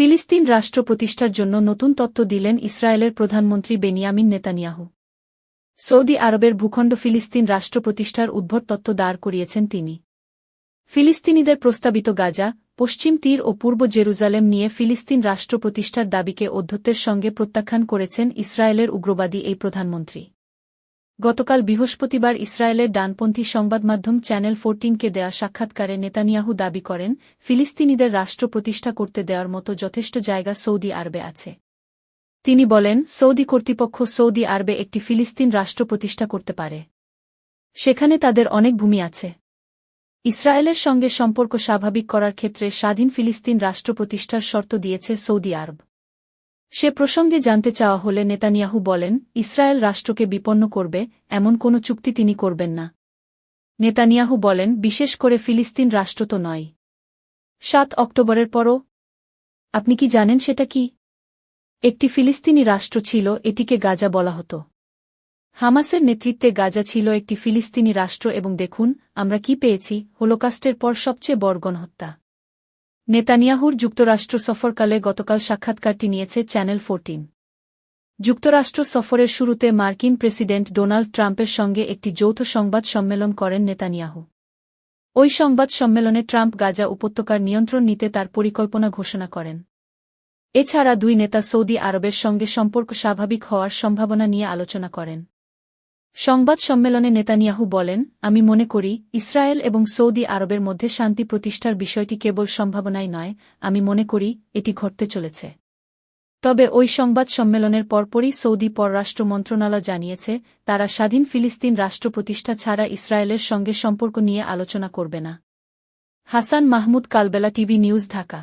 ফিলিস্তিন রাষ্ট্র প্রতিষ্ঠার জন্য নতুন তত্ত্ব দিলেন ইসরায়েলের প্রধানমন্ত্রী বেনিয়ামিন নেতানিয়াহু। সৌদি আরবের ভূখণ্ড ফিলিস্তিন রাষ্ট্র প্রতিষ্ঠার উদ্ভট তত্ত্ব দাঁড় করিয়েছেন তিনি। ফিলিস্তিনিদের প্রস্তাবিত গাজা, পশ্চিম তীর ও পূর্ব জেরুজালেম নিয়ে ফিলিস্তিন রাষ্ট্র প্রতিষ্ঠার দাবিকে অধ্যত্বের সঙ্গে প্রত্যাখ্যান করেছেন ইসরায়েলের উগ্রবাদী এই প্রধানমন্ত্রী। গতকাল বৃহস্পতিবার ইসরায়েলের ডানপন্থী সংবাদমাধ্যম চ্যানেল ফোরটিনকে দেয়া সাক্ষাৎকারে নেতানিয়াহু দাবি করেন, ফিলিস্তিনিদের রাষ্ট্র প্রতিষ্ঠা করতে দেওয়ার মতো যথেষ্ট জায়গা সৌদি আরবে আছে। তিনি বলেন, সৌদি কর্তৃপক্ষ সৌদি আরবে একটি ফিলিস্তিন রাষ্ট্র প্রতিষ্ঠা করতে পারে। সেখানে তাদের অনেক ভূমি আছে। ইসরায়েলের সঙ্গে সম্পর্ক স্বাভাবিক করার ক্ষেত্রে স্বাধীন ফিলিস্তিন রাষ্ট্র প্রতিষ্ঠার শর্ত দিয়েছে সৌদি আরব। সে প্রসঙ্গে জানতে চাওয়া হলে নেতানিয়াহু বলেন, ইসরায়েল রাষ্ট্রকে বিপন্ন করবে, এমন কোনো চুক্তি তিনি করবেন না। নেতানিয়াহু বলেন, বিশেষ করে ফিলিস্তিন রাষ্ট্র তো নয়। সাত অক্টোবরের পরও, আপনি কি জানেন সেটা কি? একটি ফিলিস্তিনি রাষ্ট্র ছিল, এটিকে গাজা বলা হতো। হামাসের নেতৃত্বে গাজা ছিল একটি ফিলিস্তিনি রাষ্ট্র এবং দেখুন, আমরা কি পেয়েছি, হোলোকাস্টের পর সবচেয়ে বড় গণহত্যা। নেতানিয়াহুর যুক্তরাষ্ট্র সফরকালে গতকাল সাক্ষাৎকারটি নিয়েছে চ্যানেল ফোরটিন। যুক্তরাষ্ট্র সফরের শুরুতে মার্কিন প্রেসিডেন্ট ডোনাল্ড ট্রাম্পের সঙ্গে একটি যৌথ সংবাদ সম্মেলন করেন নেতানিয়াহু। ওই সংবাদ সম্মেলনে ট্রাম্প গাজা উপত্যকার নিয়ন্ত্রণ নিতে তার পরিকল্পনা ঘোষণা করেন। এছাড়া দুই নেতা সৌদি আরবের সঙ্গে সম্পর্ক স্বাভাবিক হওয়ার সম্ভাবনা নিয়ে আলোচনা করেন। সংবাদ সম্মেলনে নেতানিয়াহু বলেন, আমি মনে করি, ইসরায়েল এবং সৌদি আরবের মধ্যে শান্তি প্রতিষ্ঠার বিষয়টি কেবল সম্ভাবনাই নয়, আমি মনে করি, এটি ঘটতে চলেছে। তবে ওই সংবাদ সম্মেলনের পরপরই সৌদি পররাষ্ট্র মন্ত্রণালয় জানিয়েছে, তারা স্বাধীন ফিলিস্তিন রাষ্ট্র প্রতিষ্ঠা ছাড়া ইসরায়েলের সঙ্গে সম্পর্ক নিয়ে আলোচনা করবে না। Hasan Mahmud Kalbela TV news Dhaka.